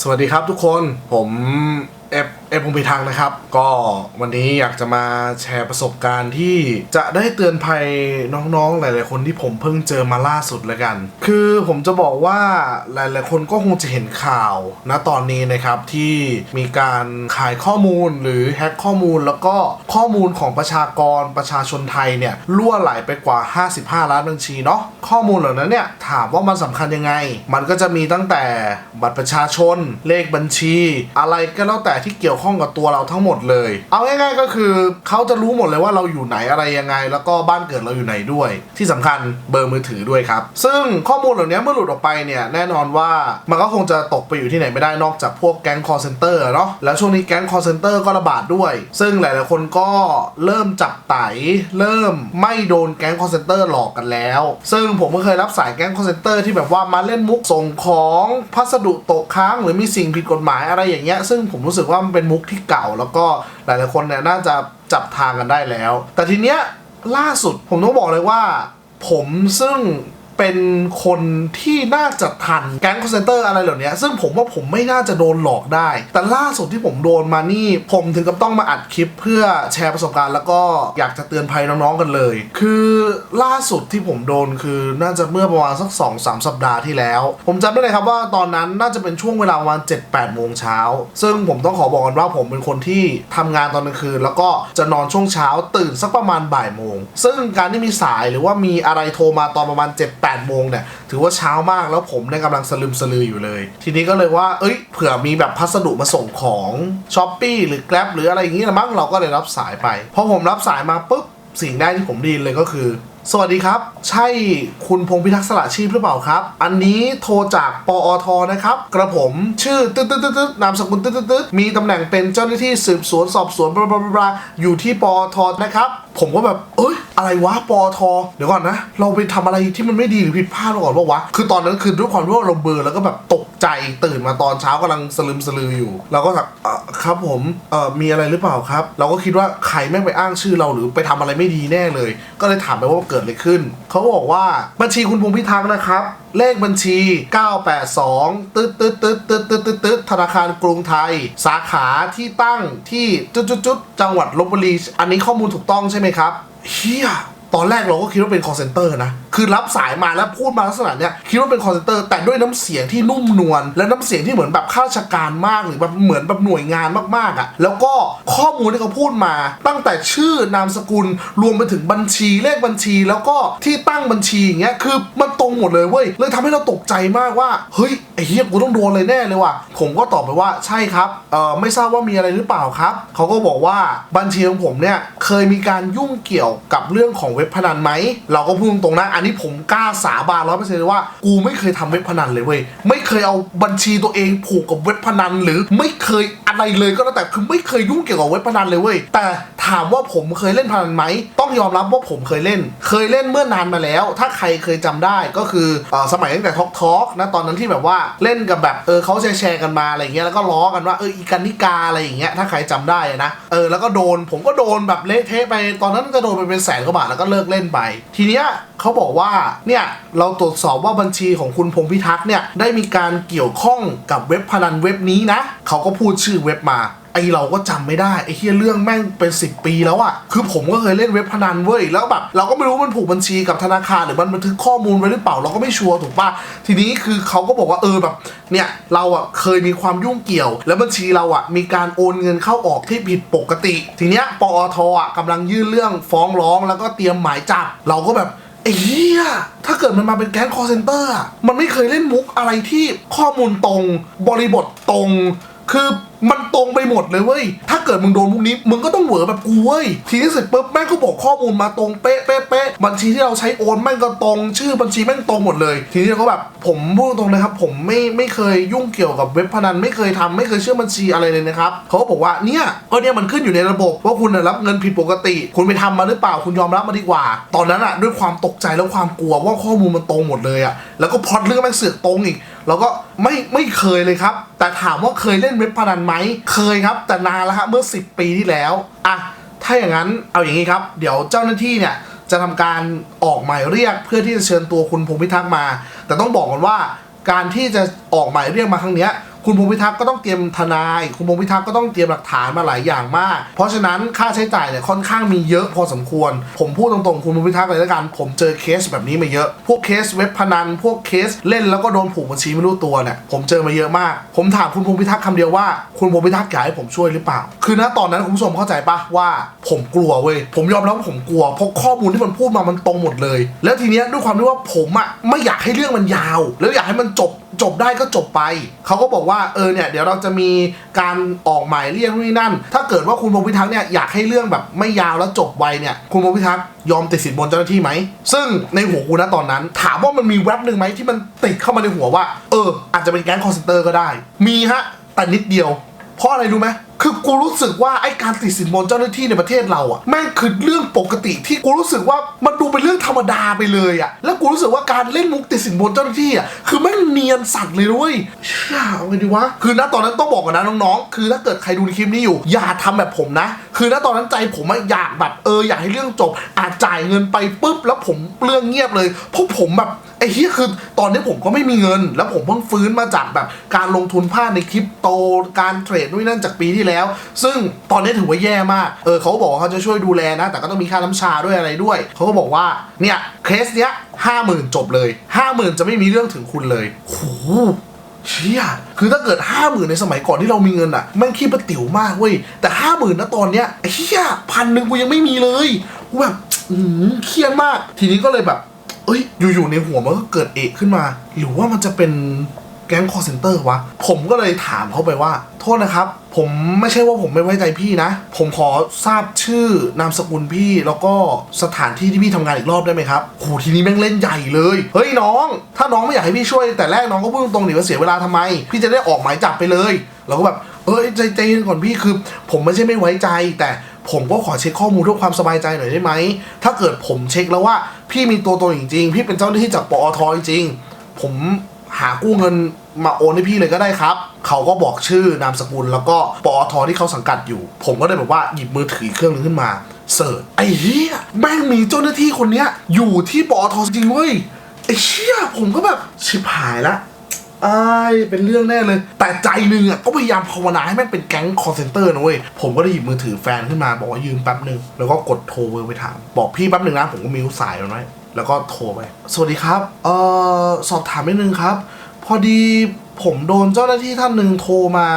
สวัสดีครับทุกคนผมเอฟเอฟพงพิทักษ์นะครับ ก็วันนี้อยากจะมาแชร์ประสบการณ์ที่จะได้เตือนภัยน้องๆ หลายๆ คนที่ผมเพิ่งเจอมาล่าสุดแล้วกัน คือผมจะบอกว่าหลายๆ คนก็คงจะเห็นข่าวนะตอนนี้นะครับที่มีการขายข้อมูลหรือแฮ็กข้อมูลแล้วก็ข้อมูลของประชากรประชาชนไทยเนี่ยล่วไหลไปกว่า 55 ล้านบัญชีเนาะข้อมูลเหล่านั้นเนี่ยถามว่ามันสำคัญยังไง มันก็จะมีตั้งแต่บัตรประชาชนเลขบัญชี อะไรก็แล้วแต่ที่เกี่ยวยวข้องกับตัวเราทั้งหมดเลย เอาง่ายๆก็คือเขาจะรู้หมดเลยว่าเราอยู่ไหนอะไรยังไง แล้วก็บ้านเกิดเราอยู่ไหนด้วย ที่สำคัญเบอร์มือถือด้วยครับ ซึ่งข้อมูลเหล่านี้เมื่อหลุดออกไปเนี่ยแน่นอนว่ามันก็คงจะตกไปอยู่ที่ไหนไม่ได้นอกจากพวกแก๊งคอร์เซนเตอร์เนาะแล้วช่วงนี้แก๊งคอร์เซนเตอร์ก็ระบาดด้วย ซึ่งหลายๆคนก็เริ่มจับไตเริ่มไม่โดนแก๊งคอร์เซนเตอร์หลอกกันแล้ว ซึ่งผมก็เคยรับสายแก๊งคอร์เซนเตอร์ที่แบบว่ามาเล่นมุกส่งของพัสดุตกค้าง หรือมีสิ่งผิดกฎหมายอะไรอย่างเงี้ยซึ่งผมรู้สึกว่ามันเป็นมุกที่เก่า แล้วก็หลายๆคนเนี่ยน่าจะจับทางกันได้แล้ว แต่ทีเนี้ยล่าสุดผมต้องบอกเลยว่า ผมซึ่ง เป็นคนที่น่าจะทันแก๊งคอนเซนเตอร์อะไรเหล่านี้ซึ่งผมว่าผมไม่น่าจะโดนหลอกได้ แต่ล่าสุดที่ผมโดนมานี่ ผมถึงกับต้องมาอัดคลิปเพื่อแชร์ประสบการณ์ แล้วก็อยากจะเตือนภัยน้องๆกันเลย คือล่าสุดที่ผมโดนคือน่าจะเมื่อประมาณสัก2อสสัปดาห์ที่แล้ว ผมจำได้เลยครับว่าตอนนั้นน่าจะเป็นช่วงเวลาประมาณ7 8โมงเช้าซึ่งผมต้องขอบอกกันว่าผมเป็นคนที่ทำงานตอนกลางคืน แล้วก็จะนอนช่วงเช้าตื่นสักประมาณบ่ายโมงซึ่งการที่มีสายหรือว่ามีอะไรโทรมาตอนประมาณ7 8โมงเนี่ยถือว่าเช้ามากแล้วผมเนี่ยกำลังสลืมสลืออยู่เลย ทีนี้ก็เลยว่า เอ้ยเผื่อมีแบบพัสดุมาส่งของช้อปปีหรือ Grab หรืออะไรอย่างนี้ละมั้งเราก็เลยรับสายไปพอผมรับสายมาปุ๊บสิ่งแรกที่ผมได้ยินเลยก็คือ สวัสดีครับ ใช่คุณพงพิทักษ์สละชีพหรือเปล่าครับ อันนี้โทรจากปอทนะครับ กระผมชื่อตึ๊ดตึ๊ดตึ๊ดนามสกุลตึ๊ดตึ๊ดมีตำแหน่งเป็นเจ้าหน้าที่สืบสวนสอบสวนบลาบลาบลาอยู่ที่ปอทนะครับ ผมก็แบบ เอ้ย อะไรวะปอทเดี๋ยวก่อนนะ เราไปทำอะไรที่มันไม่ดีหรือผิดพลาดก่อนปะวะคือตอนนั้นคือด้วยความที่ว่าเราเบลอร์แล้วก็แบบตกใจตื่นมาตอนเช้ากำลังสลืมสลืออยู่เราก็แบบเออครับผมเอ่อมีอะไรหรือเปล่าครับ เราก็คิดว่าใครแม่งไปอ้างชื่อเราหรือไปทำอะไรไม่ดีแน่เลย ก็เลยถามไปว่าเกิดอะไรขึ้นเขาบอกว่าบัญชีคุณพงพิทักษ์นะครับเลขบัญชี 982 ตึ๊ดตึ๊ดตึ๊ดตึ๊ดตึ๊ดตึ๊ดตึ๊ดธนาคารกรุงไทย สาขาที่ตั้งที่จุดจุดจุดจังหวัดลบบุรี อันนี้ข้อมูลถูกต้องใช่ไหมครับ เฮียตอนแรกเราก็คิดว่าเป็น call center นะ คือรับสายมาแล้วพูดมาลักษณะเนี้ยคิดว่าเป็น call center แต่ด้วยน้ำเสียงที่นุ่มนวลและน้ำเสียงที่เหมือนแบบข้าราชการมากหรือแบบเหมือนแบบหน่วยงานมากๆอะ่ะแล้วก็ข้อมูลที่เขาพูดมาตั้งแต่ชื่อนามสกุลรวมไปถึงบัญชีเลขบัญชี แล้วก็ที่ตั้งบัญชีอย่างเงี้ยคือมันตรงหมดเลยเว้ยเลยทำให้เราตกใจมากว่าเฮ้ยไอ้เฮียกูต้องโดนเลยแน่เลยว่ะผมก็ตอบไปว่าใช่ครับเออไม่ทราบว่ามีอะไรหรือเปล่าครับเขาก็บอกว่าบัญชีของผมเนี่ยเคยมีการยุ่งเกี่ยวกับเรื่องของเว็บพนันไหมเราก็พูดตรงนะอันนี้ผมกล้าสาบานร้อยเปอร์เซ็นต์เลยว่า กูไม่เคยทำเว็บพนันเลยเว้ยไม่เคยเอาบัญชีตัวเองผูกกับเว็บพนัน หรือไม่เคยอะไรเลยก็แล้วแต่คือไม่เคยยุ่งเกี่ยวกับเว็บพนันเลยเว้ยแต่ ถามว่าผมเคยเล่นพนันไหม ต้องยอมรับว่าผมเคยเล่น เคยเล่นเมื่อนานมาแล้ว ถ้าใครเคยจำได้ก็คืออสมัยตั้งแต่ทอกทอกนะตอนนั้นที่แบบว่าเล่นกับแบบเออเขาแชร์กันมาอะไรเงี้ยแล้วก็ล้อกันว่าเอออีกันนิกาอะไรอย่างเงี้ยถ้าใครจำได้นะเออแล้วก็โดนผมก็โดนแบบเละเทะไป ตอนนั้นจะโดนไปเป็นแสนกว่าบาทแล้วก็เลิกเล่นไป ทีเนี้ยเขาบอกว่าเนี่ยเราตรวจสอบว่าบัญชีของคุณพงพิทักษ์เนี่ยได้มีการเกี่ยวข้องกับเว็บพนันเว็บนี้นะเขาก็พูดชื่อเว็บมา ไอเราก็จำไม่ได้ไอเฮียเรื่องแม่งเป็น 10 ปีแล้วอะคือผมก็เคยเล่นเว็บพนันเว้ยแล้วแบบเราก็ไม่รู้มันผูกบัญชีกับธนาคารหรือมันบันทึกข้อมูลไว้หรือเปล่าเราก็ไม่ชัวร์ถูกปะทีนี้คือเขาก็บอกว่าเออแบบเนี่ยเราอะเคยมีความยุ่งเกี่ยว แล้วบัญชีเราอะมีการโอนเงินเข้าออกที่ผิดปกติ ทีเนี้ยปอทอะกำลังยื่นเรื่องฟ้องร้อง แล้วก็เตรียมหมายจับเราก็แบบไอ้เหี้ยถ้าเกิดมันมาเป็นแก๊งคอร์เซนเตอร์มันไม่เคยเล่นมุกอะไรที่ข้อมูลตรง บริบทตรง คือมันตรงไปหมดเลยเว้ย ถ้าเกิดมึงโดนพวกนี้ มึงก็ต้องเหวอแบบกูเว้ย ทีนี้เสร็จปุ๊บแม่งก็บอกข้อมูลมาตรงเป๊ะเป๊ะเป๊ะบัญชีที่เราใช้โอนแม่งก็ตรง ชื่อบัญชีแม่งตรงหมดเลย ทีนี้เราก็แบบผมพูดตรงนะครับ ผมไม่ไม่เคยยุ่งเกี่ยวกับเว็บพนันไม่เคยทำไม่เคยเชื่อบัญชีอะไรเลยนะครับเขาบอกว่าเนี่ยก็เนี่ยมันขึ้นอยู่ในระบบ ว่าคุณรับเงินผิดปกติ คุณไปทำมาหรือเปล่าคุณยอมรับมาดีกว่า ตอนนั้นอะด้วยความตกใจและความกลัวว่าข้อมูลมันตรงหมดเลยอะแล้วก็พอตเรื่องแม่งเสือกตรงอีกเราก็ไม่ไม่เคยเลยครับ แต่ถามว่าเคยเล่นเว็บพนันไหมเคยครับ แต่นานแล้วฮะเมื่อ 10 ปีที่แล้วอะถ้าอย่างนั้นเอาอย่างนี้ครับ เดี๋ยวเจ้าหน้าที่เนี่ยจะทำการออกหมายเรียกเพื่อที่จะเชิญตัวคุณพงพิทักษ์มา แต่ต้องบอกก่อนว่าการที่จะออกหมายเรียกมาครั้งเนี้ย คุณพงษ์พิทักษ์ก็ต้องเตรียมทนาย คุณพงษ์พิทักษ์ก็ต้องเตรียมหลักฐานมาหลายอย่างมาก เพราะฉะนั้นค่าใช้จ่ายเนี่ยค่อนข้างมีเยอะพอสมควร ผมพูดตรงๆ คุณพงษ์พิทักษ์เลยละกัน ผมเจอเคสแบบนี้มาเยอะ พวกเคสเว็บพนัน พวกเคสเล่นแล้วก็โดนผูกบัญชีไม่รู้ตัวเนี่ย ผมเจอมาเยอะมาก ผมถามคุณพงษ์พิทักษ์คำเดียวว่า คุณพงษ์พิทักษ์อยากให้ผมช่วยหรือเปล่า คือณตอนนั้นคุณผู้ชมเข้าใจปะว่า ผมกลัวเว้ย ผมยอมรับว่าผมกลัว เพราะข้อมูลที่มันพูดมามันตรงหมดเลย แล้วทีเนี้ยด้วยความที่ว่าผมอะไม่อยากให้เรื่องมันยาว แล้วอยากให้มันจบ จบได้ก็จบไป เขาก็บอกว่าเออเนี่ยเดี๋ยวเราจะมีการออกหมายเรียกนู่นนี่นั่น ถ้าเกิดว่าคุณพงพิทักษ์เนี่ยอยากให้เรื่องแบบไม่ยาวแล้วจบไวเนี่ยคุณพงพิทักษ์ยอมติดสินบนเจ้าหน้าที่ไหม ซึ่งในหัวกูนะตอนนั้น ถามว่ามันมีแว็บหนึ่งไหมที่มันติดเข้ามาในหัวว่า เออ อาจจะเป็นแก๊งคอร์เซนเตอร์ก็ได้ มีฮะแต่นิดเดียว เพราะอะไรรู้ไหม คือกูรู้สึกว่าไอ้การติดสินบนเจ้าหน้าที่ในประเทศเราอะแม่งคือเรื่องปกติที่กูรู้สึกว่ามันดูเป็นเรื่องธรรมดาไปเลยอะแล้วกูรู้สึกว่าการเล่นมุกติดสินบนเจ้าหน้าที่อะคือแม่งเนียนสัตว์เลยด้วยเชี่ยเอาไงดีวะคือณตอนนั้นต้องบอกก่อนนะน้องๆ คือถ้าเกิดใครดูในคลิปนี้อยู่ อย่าทำแบบผมนะ คือณตอนนั้นใจผมอะอยากแบบเอออยากให้เรื่องจบ อาจจ่ายเงินไปปุ๊บแล้วผมเรื่องเงียบเลยเพราะผมแบบไอ้เฮียคือตอนนี้ผมก็ไม่มีเงิน แล้วผมเพิ่งฟื้นมาจากแบบการลงทุนพลาดในคริปโตการเทรดนู่นนั่นจากปีที่แล้วซึ่งตอนนี้ถือว่าแย่มาก เออเขาบอกเขาจะช่วยดูแลนะ แต่ก็ต้องมีค่าน้ำชาด้วยอะไรด้วย เขาก็บอกว่า เนี่ยเคสเนี้ยห้าหมื่นจบเลยห้าหมื่นจะไม่มีเรื่องถึงคุณเลยโหเชี่ยคือถ้าเกิดห้าหมื่นในสมัยก่อนที่เรามีเงินอะแม่งขี้ประติ๋วมากเว้ย แต่ห้าหมื่นนะตอนเนี้ยเชี่ยพันหนึ่งกูยังไม่มีเลยกูแบบอืมเครียดมาก ทีนี้ก็เลยแบบ เอ้ย อยู่ๆในหัวมันก็เกิดเอกขึ้นมา หรือว่ามันจะเป็น แก๊งคอร์เซนเตอร์วะ ผมก็เลยถามเขาไปว่า โทษนะครับ ผมไม่ใช่ว่าผมไม่ไว้ใจพี่นะ ผมขอทราบชื่อนามสกุลพี่แล้วก็สถานที่ที่พี่ทำงานอีกรอบได้ไหมครับโหทีนี้แม่งเล่นใหญ่เลย เฮ้ยน้อง ถ้าน้องไม่อยากให้พี่ช่วย แต่แรกน้องก็พูดตรงๆดิว่าเสียเวลาทำไม พี่จะได้ออกหมายจับไปเลยเราก็แบบเอ้ยใจใจเย็นก่อนพี่คือ ผมไม่ใช่ไม่ไว้ใจ แต่ผมก็ขอเช็คข้อมูลเพื่อความสบายใจหน่อยได้ไหม ถ้าเกิดผมเช็คแล้วว่า พี่มีตัวตนจริงๆ พี่เป็นเจ้าหน้าที่จากปอทจริง ผม หากู้เงินมาโอนให้พี่เลยก็ได้ครับ เขาก็บอกชื่อนามสกุลแล้วก็ปอทที่เขาสังกัดอยู่ ผมก็เลยแบบว่าหยิบมือถือเครื่องนึงขึ้นมาเสิร์ชไอ้เหี้ยแม่งมีเจ้าหน้าที่คนเนี้ย อยู่ที่ปอทจริงเว้ยไอ้เชี่ยผมก็แบบชิบหายละไอ้เป็นเรื่องแน่เลย แต่ใจหนึงอะก็พยายามภาวนาให้แม่งเป็นแก๊งคอร์เซนเตอร์นะเว้ย ผมก็ได้หยิบมือถือแฟนขึ้นมาบอกว่ายืมแป๊บหนึ่งแล้วก็กดโทรเบอร์ไปถาม บอกพี่แป๊บหนึ่งนะ ผมก็มิวสายมันไว้ แล้วก็โทรไป สวัสดีครับ เอ่อ สอบถามนิดนึงครับ พอดีผมโดนเจ้าหน้าที่ท่านหนึ่งโทรมา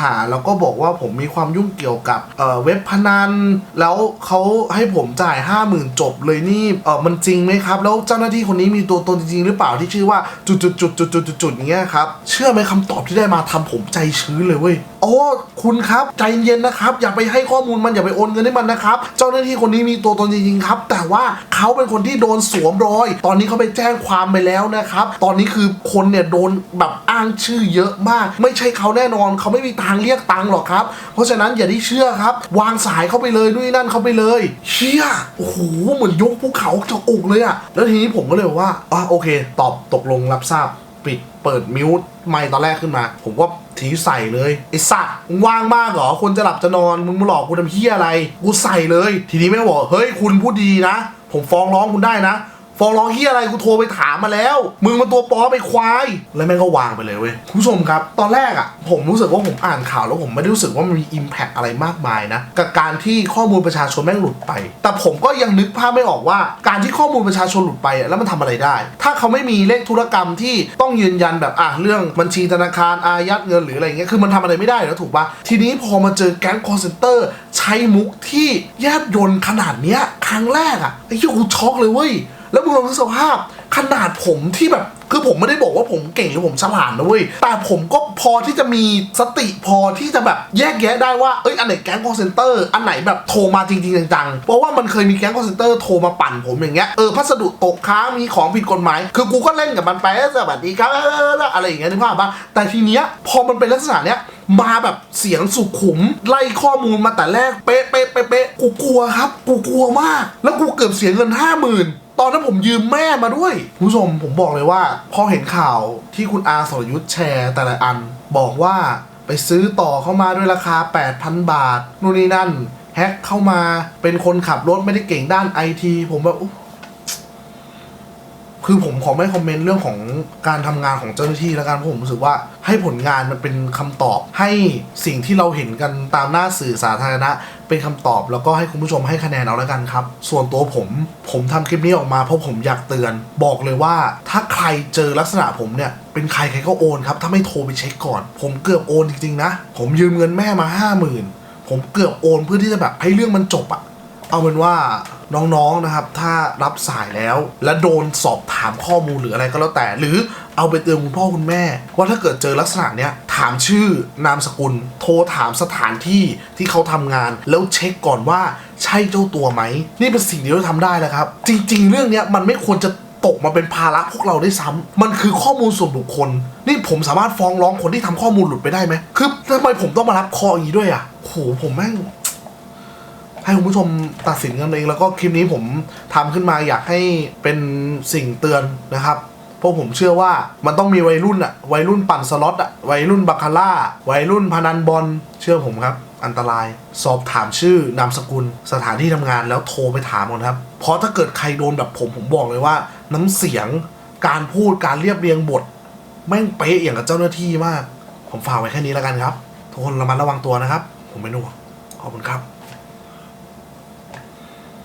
หา แล้วก็บอกว่าผมมีความยุ่งเกี่ยวกับเอ่อเว็บพนัน แล้วเขาให้ผมจ่ายห้าหมื่นจบเลยนี่เออมันจริงไหมครับ แล้วเจ้าหน้าที่คนนี้มีตัวตนจริงๆหรือเปล่าที่ชื่อว่าจุดจุดจุดจุดจุดจุดอย่างเงี้ยครับ เชื่อไหมคำตอบที่ได้มาทำผมใจชื้นเลยเว้ย อ้คุณครับใจเย็นนะครับ อย่าไปให้ข้อมูลมันอย่าไปโอนเงินให้มันนะครับเจ้าหน้าที่คนนี้มีตัวตนจริงๆครับ แต่ว่าเขาเป็นคนที่โดนสวมรอย ตอนนี้เขาไปแจ้งความไปแล้วนะครับ ตอนนี้คือคนเนี่ยโดนแบบอ้างชื่อเยอะมาก ไม่ใช่เขาแน่นอนเขาไม่มีทางเรียกตังค์หรอกครับ เพราะฉะนั้นอย่าได้เชื่อครับ วางสายเข้าไปเลยนู่นนั่นเข้าไปเลยเชี่ยโอ้โหเหมือนยกภูเขาจากอกเลยอะแล้วทีนี้ผมก็เลยว่าอะโอเค ตอบตกลงรับทราบปิดเปิดมิวต์ไม่ตอนแรกขึ้นมา ผมก็ ทีใส่เลยไอ้สัตว์มึงว่างมากเหรอคนจะหลับจะนอนมึงมาหลอกกูทำเฮี้ยอะไร กูใส่เลย ทีนี้แม่งบอกเฮ้ยคุณพูดดีนะ ผมฟ้องร้องคุณได้นะ ฟ้องร้องเฮียอะไรกูโทรไปถามมาแล้ว มึงมาตัวปลอมไปควาย แล้วแม่งก็วางไปเลยเว้ยคุณผู้ชมครับ ตอนแรกอะ่ะ ผมรู้สึกว่าผมอ่านข่าวแล้วผมไม่ได้รู้สึกว่ามันมีอิมแพกอะไรมากมายนะ กับการที่ข้อมูลประชาชนแม่งหลุดไป แต่ผมก็ยังนึกภาพไม่ออกว่า การที่ข้อมูลประชาชนหลุดไปอะแล้วมันทำอะไรได้ ถ้าเขาไม่มีเลขธุรกรรมที่ต้องยืนยันแบบอะเรื่องบัญชีธนาคารอายัดเงินหรืออะไรเงี้ยคือมันทำอะไรไม่ได้แล้วถูกปะทีนี้พอมาเจอแก๊งคอร์เซนเตอร์ใช้มุกที่แยบยนขนาดเนี้ยครั้งแรกอะไอ้เหี้ยกูช็อกเลยเว้ย แล้วมึงลองนึกสภาพขนาดผมที่แบบคือผมไม่ได้บอกว่าผมเก่งหรือผมฉลาดนะเว้ย แต่ผมก็พอที่จะมีสติพอที่จะแบบแยกแยะได้ว่า เอ้ย อันไหนแก๊งคอร์เซนเตอร์ อันไหนแบบโทรมาจริง ๆ จังๆ เพราะว่ามันเคยมีแก๊งคอร์เซนเตอร์โทรมาปั่นผมอย่างเงี้ย เออ พัสดุตกค้างมีของผิดกฎหมาย คือกูก็เล่นกับมันไปสวัสดีครับอะไรอย่างเงี้ยนึกภาพปะแต่ทีเนี้ยพอมันเป็นลักษณะเนี้ยมาแบบเสียงสุขุม ไล่ข้อมูลมาแต่แรกเป๊ะเป๊ะเป๊ะเป๊ะกูกลัวครับ กูกลัวมาก แล้วกูเกือบเสียเงินห้าหมื่น ตอนนั้นผมยืมแม่มาด้วยคุณผู้ชมผมบอกเลยว่า พอเห็นข่าวที่คุณอาสรยุทธ์แชร์แต่ละอัน บอกว่าไปซื้อต่อเข้ามาด้วยราคา 8,000 บาท นู่นนี่นั่น แฮ็กเข้ามาเป็นคนขับรถไม่ได้เก่งด้านไอทีผมแบบ คือผมขอไม่คอมเมนต์เรื่องของการทำงานของเจ้าหน้าที่แล้วกันเพราะผมรู้สึกว่าให้ผลงานมันเป็นคำตอบให้สิ่งที่เราเห็นกันตามหน้าสื่อสาธารณะ เป็นคำตอบแล้วก็ให้คุณผู้ชมให้คะแนนเอาแล้วกันครับ ส่วนตัวผมผมทำคลิปนี้ออกมาเพราะผมอยากเตือน บอกเลยว่าถ้าใครเจอลักษณะผมเนี่ยเป็นใครใครก็โอนครับถ้าไม่โทรไปเช็คก่อน ผมเกือบโอนจริงๆนะ ผมยืมเงินแม่มาห้าหมื่นผมเกือบโอนเพื่อที่จะแบบให้เรื่องมันจบอะ เอาเป็นว่าน้องๆนะครับ ถ้ารับสายแล้ว และโดนสอบถามข้อมูลหรืออะไรก็แล้วแต่ หรือเอาไปเตือนคุณพ่อคุณแม่ ว่าถ้าเกิดเจอลักษณะเนี้ยถามชื่อนามสกุล โทรถามสถานที่ที่เขาทำงาน แล้วเช็คก่อนว่าใช่เจ้าตัวไหม นี่เป็นสิ่งที่เราทำได้แล้วครับ จริง ๆ เรื่องเนี้ยมันไม่ควรจะตกมาเป็นภาระพวกเราได้ซ้ำมันคือข้อมูลส่วนบุคคล นี่ผมสามารถฟ้องร้องคนที่ทำข้อมูลหลุดไปได้ไหมคือทำไมผมต้องมารับคออย่างนี้ด้วยอะโหผมแม่ง ให้คุณผู้ชมตัดสินกันเอง แล้วก็คลิปนี้ผมทำขึ้นมาอยากให้เป็นสิ่งเตือนนะครับเพราะผมเชื่อว่ามันต้องมีวัยรุ่นอะวัยรุ่นปั่นสล็อตอะวัยรุ่นบาคาร่า วัยรุ่นพนันบอลเชื่อผมครับ อันตราย สอบถามชื่อนามสกุล สถานที่ทำงานแล้วโทรไปถามก่อนครับ เพราะถ้าเกิดใครโดนแบบผมผมบอกเลยว่า น้ำเสียงการพูดการเรียบเรียงบทแม่งเป๊ะอย่างกับเจ้าหน้าที่มาก ผมฝากไว้แค่นี้แล้วกันครับ ทุกคนระมัดระวังตัวนะครับ ผมเป็นห่วงขอบคุณครับ